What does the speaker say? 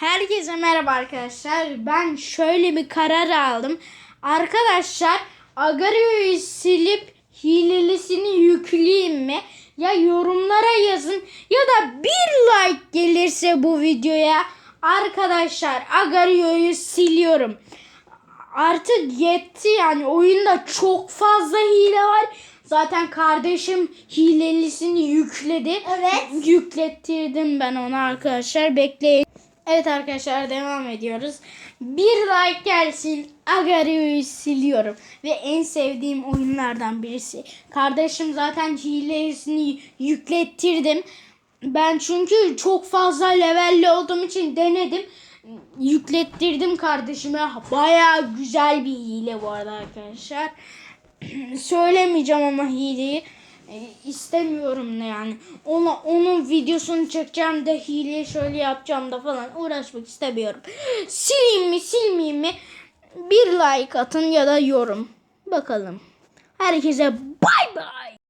Herkese merhaba arkadaşlar. Ben şöyle bir karar aldım. Arkadaşlar Agario'yu silip hilelisini yükleyeyim mi? Ya yorumlara yazın ya da bir like gelirse bu videoya arkadaşlar Agario'yu siliyorum. Artık yetti yani oyunda çok fazla hile var. Zaten kardeşim hilelisini yükledi. Evet. Yüklettirdim ben ona arkadaşlar. Bekleyin. Evet arkadaşlar devam ediyoruz. Bir like gelsin. Agario'yu siliyorum. Ve en sevdiğim oyunlardan birisi. Kardeşim zaten hilesini yüklettirdim. Ben çünkü çok fazla levelli olduğum için denedim. Yüklettirdim kardeşime. Baya güzel bir hile bu arada arkadaşlar. Söylemeyeceğim ama hileyi. E, istemiyorum ne yani. Ona, onun videosunu çekeceğim de hileyi şöyle yapacağım da falan uğraşmak istemiyorum. Sileyim mi silmeyeyim mi? Bir like atın ya da yorum. Bakalım. Herkese bay bay.